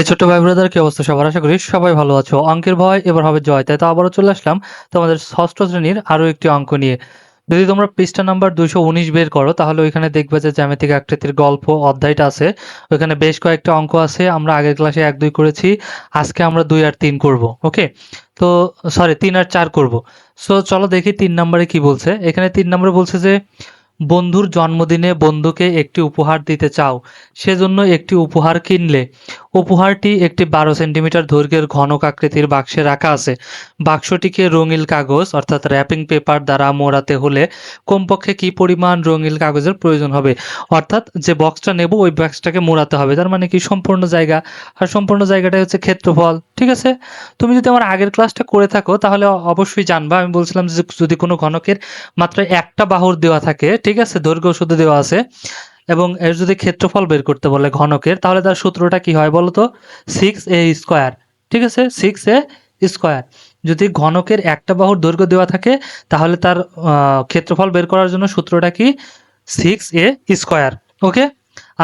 হে ছোট্ট ভাই ব্রাদার, কি অবস্থা? সবার আশা করি সবাই ভালো আছো। অঙ্কের ভয়, এবার হবে জয়। তাই তো আবারও চলে আসলাম তোমাদের ষষ্ঠ শ্রেণির আরও একটি অঙ্ক নিয়ে। যদি তোমরা পৃষ্ঠা নাম্বার দুইশো উনিশ বের করো, তাহলে ওইখানে দেখবে যে জ্যামিতিক আকৃতির গল্প অধ্যায়টা আছে। ওইখানে বেশ কয়েকটা অঙ্ক আছে, আমরা আগের ক্লাসে এক দুই করেছি, আজকে আমরা দুই আর তিন করব, ওকে? তো সরি তিন আর চার করব। সো চলো দেখি তিন নম্বরে কি বলছে। এখানে তিন নম্বরে বলছে যে বন্ধুর জন্মদিনে বন্ধুকে একটি উপহার দিতে চাও, সেজন্য একটি উপহার কিনলে। উপহারটি একটি বারো সেন্টিমিটার দৈর্ঘ্যের ঘনক আকৃতির বাক্সে রাখা আছে। বাক্সটিকে রঙিন কাগজ, অর্থাৎ র্যাপিং পেপার দ্বারা মোড়াতে হলে কমপক্ষে কি পরিমাণ রঙিন কাগজের প্রয়োজন হবে? অর্থাৎ যে বক্সটা নেব, ওই বক্সটাকে মোড়াতে হবে। তার মানে কি? সম্পূর্ণ জায়গা। আর সম্পূর্ণ জায়গাটাই হচ্ছে ক্ষেত্রফল, ঠিক আছে? তুমি যদি আমার আগের ক্লাসটা করে থাকো, তাহলে অবশ্যই জানবা। আমি বলছিলাম যে যদি কোনো ঘনকের মাত্র একটা বাহুর দেওয়া থাকে ঠিক আছে, দৈর্ঘ্য শুধু দেওয়া আছে। এবং এর যদি ক্ষেত্রফল বের করতে বলে ঘনকের, তাহলে তার সূত্রটা কি হয় বলতো সিক্স এ স্কোয়ার ঠিক আছে? সিক্স এ স্কোয়ার যদি ঘনকের একটা বাহুর দৈর্ঘ্য দেওয়া থাকে, তাহলে তার ক্ষেত্রফল বের করার জন্য সূত্রটা কি? সিক্স এ স্কোয়ার ওকে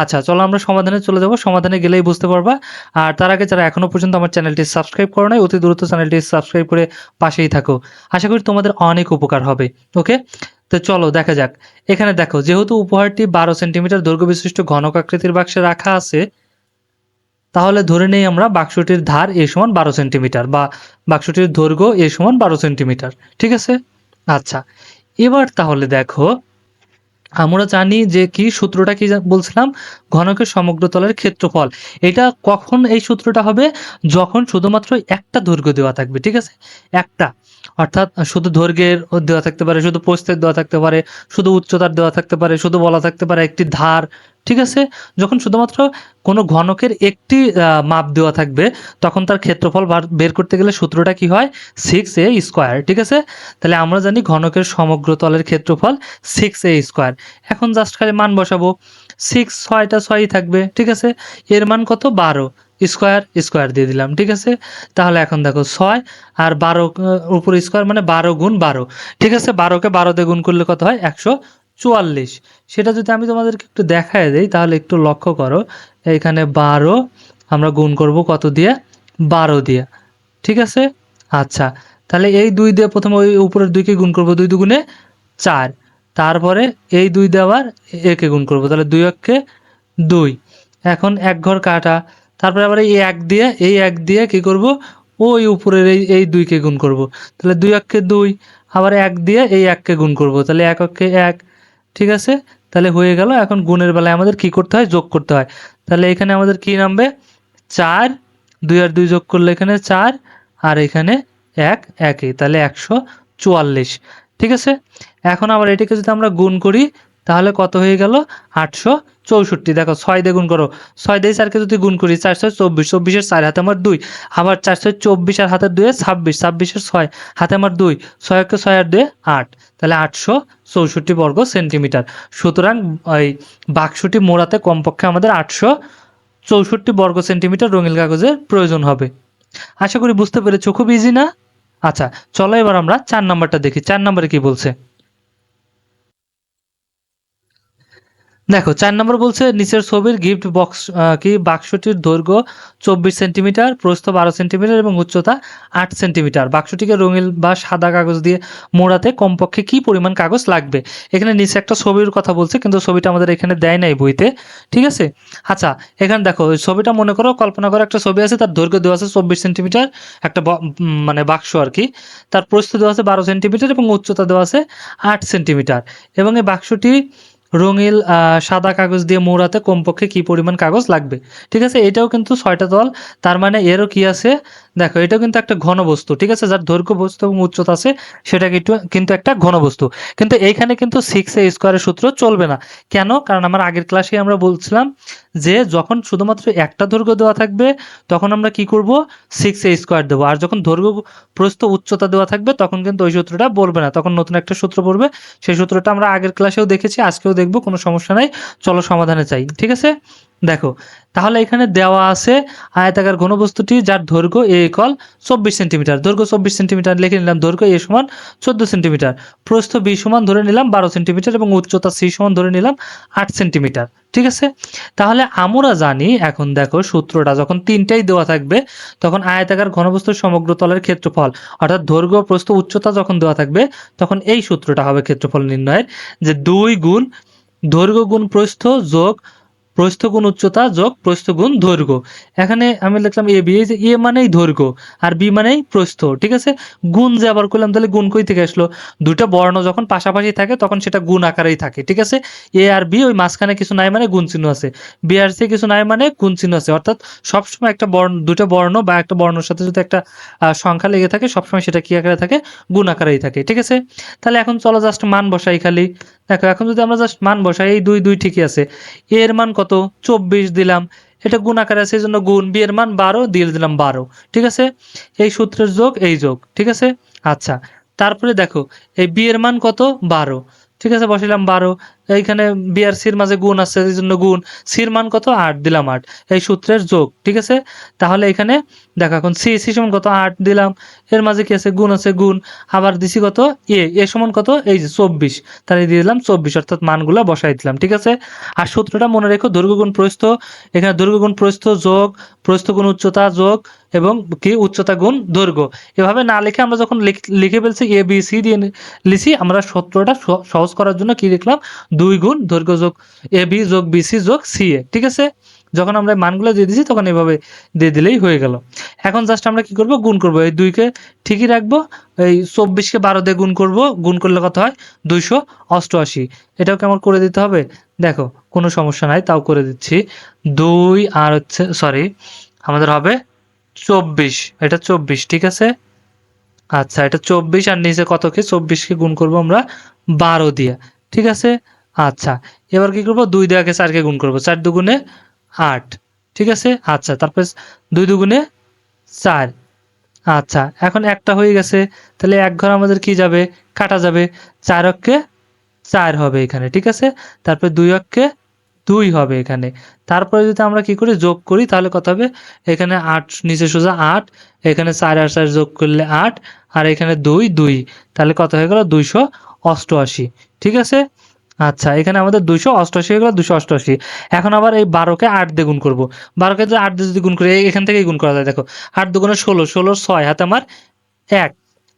আচ্ছা চলো আমরা সমাধানে চলে যাব। সমাধানে গেলেই বুঝতে পারবা। আর তার আগে যারা এখনও পর্যন্ত আমার চ্যানেলটি সাবস্ক্রাইব করো নাই, অতি দ্রুত চ্যানেলটি সাবস্ক্রাইব করে পাশেই থাকো। আশা করি তোমাদের অনেক উপকার হবে ওকে তো চলো, দেখা যাক। এখানে দেখো, যেহেতু উপহারটি বারো সেন্টিমিটার দৈর্ঘ্য বিশিষ্ট ঘনক আকৃতির বাক্সে রাখা আছে, তাহলে ধরে নেই আমরা বাক্সটির ধার এ সমান বারো সেন্টিমিটার বা বাক্সটির দৈর্ঘ্য এ সমান বারো সেন্টিমিটার, ঠিক আছে? আচ্ছা এবার তাহলে দেখো, আমরা জানি যে কি সূত্রটা কি বলছিলাম? ঘনকের সমগ্র তলের ক্ষেত্রফল। এটা কখন এই সূত্রটা হবে? যখন শুধুমাত্র একটা দৈর্ঘ্য দেওয়া থাকবে, ঠিক আছে? একটা। অর্থাৎ শুধু দৈর্ঘ্যের দেওয়া থাকতে পারে, শুধু প্রস্থের দেওয়া থাকতে পারে, শুধু উচ্চতার দেওয়া থাকতে পারে, শুধু বলা থাকতে পারে একটি ধার, ঠিক আছে? যখন শুধুমাত্র কোনো ঘনকের একটি মাপ দেওয়া থাকবে, তখন তার ক্ষেত্রফল বের করতে গেলে সূত্রটা কি হয়? সিক্স এ স্কোয়ার ঠিক আছে? তাহলে আমরা জানি ঘনকের সমগ্র তলের ক্ষেত্রফল সিক্স এ স্কোয়ার এখন জাস্ট খালি মান বসাবো। সিক্স ছয়টা ছয়ই থাকবে, ঠিক আছে? এর মান কত? বারো। স্কোয়ার স্কোয়ার দিয়ে দিলাম, ঠিক আছে? তাহলে এখন দেখো ছয় আর বারো উপর স্কোয়ার মানে বারো গুণ বারো, ঠিক আছে? বারোকে বারো দিয়ে গুণ করলে কত হয়? একশো চুয়াল্লিশ। সেটা যদি আমি তোমাদেরকে একটু দেখায় দিই, তাহলে একটু লক্ষ্য করো এইখানে বারো আমরা গুণ করব কত দিয়ে? বারো দিয়ে, ঠিক আছে? আচ্ছা তাহলে এই দুই দিয়ে প্রথমে ওই উপরের দুইকে গুণ করব দুই দুগুণে চার, তারপরে এই দুই আবার একে গুণ করব, তাহলে দুই এককে দুই। এখন এক ঘর কাটা তারপরে আবার এই এক দিয়ে, এই এক দিয়ে কি করব? ওই উপরের এই এই দুইকে গুণ করব। তাহলে দুই এককে দুই, আবার এক দিয়ে এই এককে গুণ করব। তাহলে এক অক্ষে এক, ঠিক আছে? তাহলে হয়ে গেল। এখন গুণের বেলায় আমাদের কি করতে হয়? যোগ করতে হয়। তাহলে এখানে আমাদের কি নামবে? চার, দুই আর দুই যোগ করলে এখানে চার, আর এখানে এক একই তাহলে একশো চুয়াল্লিশ, ঠিক আছে? এখন আবার এটাকে যদি আমরা গুণ করি তাহলে কত হয়ে গেল? আটশো চৌষট্টি। দেখো, ছয় দিয়ে গুণ করো। ছয় দিয়ে চারকে যদি গুণ করি, চারশো চব্বিশ। চব্বিশের চার, হাতে আমার দুই। আবার চারশো চব্বিশ আর হাতের দুয়ে ছাব্বিশ। ছাব্বিশের ছয়, হাতে আমার দুই। ছয় ছয়কে ছয় আর দুয়ে আট। তাহলে আটশো চৌষট্টি বর্গ সেন্টিমিটার। সুতরাং ওই বাক্সটি মোড়াতে কমপক্ষে আমাদের আটশো চৌষট্টি বর্গ সেন্টিমিটার রঙিন কাগজের প্রয়োজন হবে। আশা করি বুঝতে পেরেছ। খুব ইজি না? আচ্ছা চলো এবার আমরা চার নাম্বারটা দেখি। চার নাম্বারে কি বলছে? দেখো, চার নম্বর বলছে, নিচের ছবির গিফট বক্স কি, বাক্সটির দৈর্ঘ্য চব্বিশ সেন্টিমিটার, প্রস্থ বারো সেন্টিমিটার এবং উচ্চতা আট সেন্টিমিটার। বাক্সটিকে রঙিন বা সাদা কাগজ দিয়ে মোড়াতে কমপক্ষে কি পরিমাণ কাগজ লাগবে? এখানে নিচে একটা ছবির কথা বলছে, কিন্তু ছবিটা আমাদের এখানে দেয় নাই বইতে। ঠিক আছে? আচ্ছা এখানে দেখো ছবিটা মনে করো, কল্পনা করো একটা ছবি আছে, তার দৈর্ঘ্য দেওয়া আছে চব্বিশ সেন্টিমিটার, একটা মানে বাক্স আর কি। তার প্রস্থ দেওয়া আছে বারো সেন্টিমিটার এবং উচ্চতা দেওয়া আছে আট সেন্টিমিটার। এবং এই বাক্সটি রঙিল সাদা কাগজ দিয়ে মোড়াতে কমপক্ষে কি পরিমাণ কাগজ লাগবে? ঠিক আছে, এটাও কিন্তু ছয়টা দল, তার মানে এরও কি আছে? দেখো, এটাও কিন্তু একটা ঘনবস্তু, ঠিক আছে? যার দৈর্ঘ্য বস্তু এবং উচ্চতা আছে সেটা কিন্তু কিন্তু একটা ঘনবস্তু। কিন্তু এইখানে কিন্তু সিক্স এ স্কোয়ারের সূত্র চলবে না। কেন? কারণ আমার আগের ক্লাসে আমরা বলছিলাম যে যখন শুধুমাত্র একটা দৈর্ঘ্য দেওয়া থাকবে, তখন আমরা কি করব? সিক্স এ স্কোয়ার দেবো। আর যখন দৈর্ঘ্য প্রস্থ উচ্চতা দেওয়া থাকবে, তখন কিন্তু ওই সূত্রটা বলবে না। তখন নতুন একটা সূত্র পড়বে। সেই সূত্রটা আমরা আগের ক্লাসেও দেখেছি, আজকেও দেখব, কোনো সমস্যা নাই। চলো সমাধানে চাই ঠিক আছে? দেখো, তাহলে এখানে দেওয়া আছে আয়তাকার ঘনবস্তুটি যার দৈর্ঘ্য এ কল চব্বিশ সেন্টিমিটার। দৈর্ঘ্য চব্বিশ সেন্টিমিটার লিখে নিলাম দৈর্ঘ্য এ সমান চোদ্দ সেন্টিমিটার। প্রস্থ বি সমান ধরে নিলাম বারো সেন্টিমিটার এবং উচ্চতা সি সমান ধরে নিলাম আট সেন্টিমিটার, ঠিক আছে? তাহলে আমরা জানি, এখন দেখো সূত্রটা যখন তিনটাই দেওয়া থাকবে, তখন আয়তাকার ঘনবস্তুর সমগ্র তলের ক্ষেত্রফল, অর্থাৎ দৈর্ঘ্য, প্রস্থ, উচ্চতা যখন দেওয়া থাকবে, তখন এই সূত্রটা হবে ক্ষেত্রফল নির্ণয়ের যে দুই গুণ দৈর্ঘ্য গুণ প্রস্থ যোগ প্রস্থ গুণ উচ্চতা যোগ প্রস্থ গুণ দৈর্ঘ্য। এখানে আমি লিখলাম এ, বি, এই যে এ মানেই দৈর্ঘ্য, আর বি মানেই প্রস্থ, ঠিক আছে? গুণ যে আবার করলাম, তাহলে গুণ কই থেকে আসলো? দুটো বর্ণ যখন পাশাপাশি থাকে, তখন সেটা গুণ আকারেই থাকে, ঠিক আছে? এ আর বি, ওই মাঝখানে কিছু নাই মানে গুণ চিহ্ন আছে। বি আর সি কিছু নাই মানে গুণ চিহ্ন আছে, অর্থাৎ সবসময় একটা বর্ণ দুটো বর্ণ বা একটা বর্ণের সাথে যদি একটা সংখ্যা লেগে থাকে, সবসময় সেটা কি আকারে থাকে? গুণ আকারেই থাকে, ঠিক আছে? তাহলে এখন চলো জাস্ট মান বসাই খালি। দেখো, এখন যদি আমরা জাস্ট মান বসাই, এই দুই দুই ঠিকই আছে। এর মান কত? চব্বিশ দিলাম। এটা গুণ আকারে আছে এই জন্য গুণ। বি এর মান বারো, দিয়ে দিলাম বারো। ঠিক আছে? এই সূত্রের যোগ, এই যোগ। ঠিক আছে? আচ্ছা। তারপরে দেখো, এই বি এর মান কত? বারো। ঠিক আছে? বসাইলাম বারো। এইখানে বি আর সির মাঝে গুণ আছে, এই জন্য গুণ। সির মান কত? আট, দিলাম আট। এই সূত্রের যোগ, ঠিক আছে? তাহলে এখানে দেখো এখন সি সি সমান কত? আট, দিলাম। এর মাঝে কি আছে? গুণ আছে, গুণ। আবার দিছি কত? এ এ সমান কত? এই যে চব্বিশ। তাহলে দিয়ে দিলাম চব্বিশ, অর্থাৎ মানগুলো বসাই দিলাম, ঠিক আছে? আর সূত্রটা মনে রেখো দৈর্ঘ্য গুণ প্রস্থ। এখানে দৈর্ঘ্য গুণ প্রস্থ যোগ, প্রস্থ গুণ উচ্চতা যোগ, এবং কি? উচ্চতা গুণ দৈর্ঘ্য। এভাবে না লিখে আমরা যখন লিখ- ফেলছি এ বি সি দিয়ে লিখি আমরা সূত্রটা সহজ করার জন্য কি লিখলাম দুই গুণ দৈর্ঘ্য যোগ এ বি যোগ বি সি যোগ সি এ, ঠিক আছে? যখন আমরা মানগুলো দিয়ে দিছি, তখন এভাবে দিয়ে দিলেই হয়ে গেল। এখন জাস্ট আমরা কি করব? গুণ করব। এই দুইকে ঠিকই রাখব। এই চব্বিশকে বারো দিয়ে গুণ করব। গুণ করলে কত হয়? দুইশো অষ্টআশি। এটাও কেমন করে দিতে হবে? দেখো, কোনো সমস্যা নাই, তাও করে দিচ্ছি। দুই আর হচ্ছে সরি আমাদের হবে চব্বিশ। এটা চব্বিশ, ঠিক আছে? আচ্ছা এটা চব্বিশ আর নিচে কতকে চব্বিশকে গুণ করব আমরা বারো দিয়ে, ঠিক আছে? আচ্ছা এবার কি করব? দুই দেওয়াকে চারকে গুণ করব। চার দুগুণে আট, ঠিক আছে? আচ্ছা তারপর দুই দুগুণে চার। আচ্ছা এখন একটা হয়ে গেছে। তাহলে এক ঘর আমাদের কি যাবে? কাটা যাবে। চার অক্ষে চার হবে এখানে, ঠিক আছে? তারপর দুই অক্ষে দুই হবে এখানে। তারপরে যদি আমরা কি করি? যোগ করি, তাহলে কত হবে? এখানে আট, নিচে সোজা আট, এখানে চার আর চার যোগ করলে আট, আর এখানে দুই দুই। তাহলে কত হয়ে গেল? দুইশো অষ্টআশি, ঠিক আছে? আচ্ছা এখানে আমাদের দুইশো অষ্টআশি হয়ে গেল দুশো অষ্টআশি। এখন আবার এই বারোকে আট দিয়ে গুণ করব। বারোকে যদি আট দিয়ে যদি গুণ করি এখান থেকেই গুণ করা যায়। দেখো, আট দুগুণে ষোলো ষোলো ছয় হাতে আমার এক।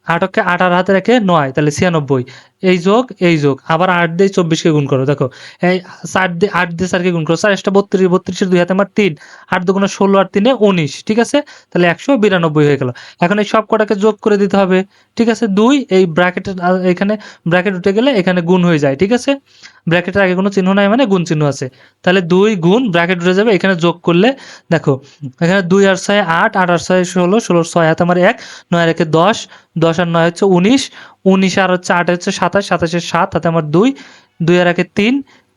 আটকে আর হাতে রেখে নয়, তাহলে ছিয়ানব্বই। এই যোগ এই যোগ। আবার আট দিয়ে চব্বিশকে গুণ করো, দেখো। এই চার দিয়ে, আট দিয়ে চারকে গুণ করো। চার, একটা বত্রিশ, বত্রিশের দুই হাতে আমার তিন। আট দুগুণে ষোলো আর তিনে উনিশ, ঠিক আছে? তাহলে একশো বিরানব্বই হয়ে গেল। এখন এই সব কটাকে যোগ করে দিতে হবে, ঠিক আছে? দুই, এই ব্র্যাকেটের এখানে ব্র্যাকেট উঠে গেলে এখানে গুণ হয়ে যায়, ঠিক আছে? ব্র্যাকেটের আগে কোনো চিহ্ন নাই মানে গুণ চিহ্ন আছে। তাহলে দুই গুণ ব্র্যাকেট উঠে যাবে, এখানে যোগ করলে, দেখো, এখানে দুই আর ছয় আট আট আর ছয় ষোলো, ষোলোর ছয় হাতে আমার এক, নয় রেখে দশ দশ আর নয় হচ্ছে উনিশ উনিশ আর হচ্ছে আট হচ্ছে সাতাশ সাতাশের সাত হাতে আমার দুই দুই আর একে তিন,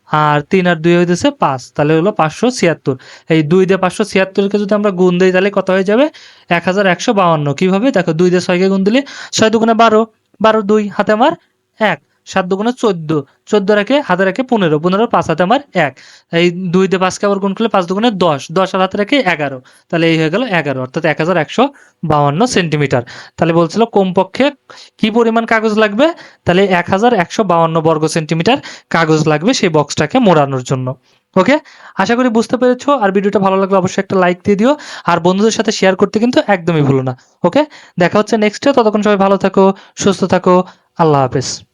আর তিন আর দুই হইতেছে পাঁচ, তাহলে হলো পাঁচশো ছিয়াত্তর। এই দুই দিয়ে পাঁচশো ছিয়াত্তরকে যদি আমরা গুণ দিই, তাহলে কত হয়ে যাবে? এক হাজার একশো বাউান্ন। কীভাবে? দেখো দুই দিয়ে ছয়কে গুণ দিলে ছয় দুগুণে বারো বারো দুই, হাতে আমার এক। সাত দুগুণে চোদ্দ। চোদ্দ রাখে হাতে রাখে পনেরো পনেরো পাঁচ হাতে আমার এক। এই দুই দিয়ে পাঁচকে আবার গুণ করলে পাঁচ দুগুণে দশ। দশ আর হাতে রাখে এগারো। তাহলে এই হয়ে গেল এগারো, অর্থাৎ এক হাজার একশো বাউান্ন সেন্টিমিটার। তাহলে বলছিল কমপক্ষে কি পরিমাণ কাগজ লাগবে? তাহলে এক হাজার একশো বাউান্ন বর্গ সেন্টিমিটার কাগজ লাগবে সেই বক্সটাকে মোড়ানোর জন্য। ওকে? আশা করি বুঝতে পেরেছ। আর ভিডিওটা ভালো লাগলে অবশ্যই একটা লাইক দিয়ে দিও। আর বন্ধুদের সাথে শেয়ার করতে কিন্তু একদমই ভুলো না। ওকে? দেখা হচ্ছে নেক্সটে। ততক্ষণ সবাই ভালো থাকো, সুস্থ থাকো। আল্লাহ হাফেজ।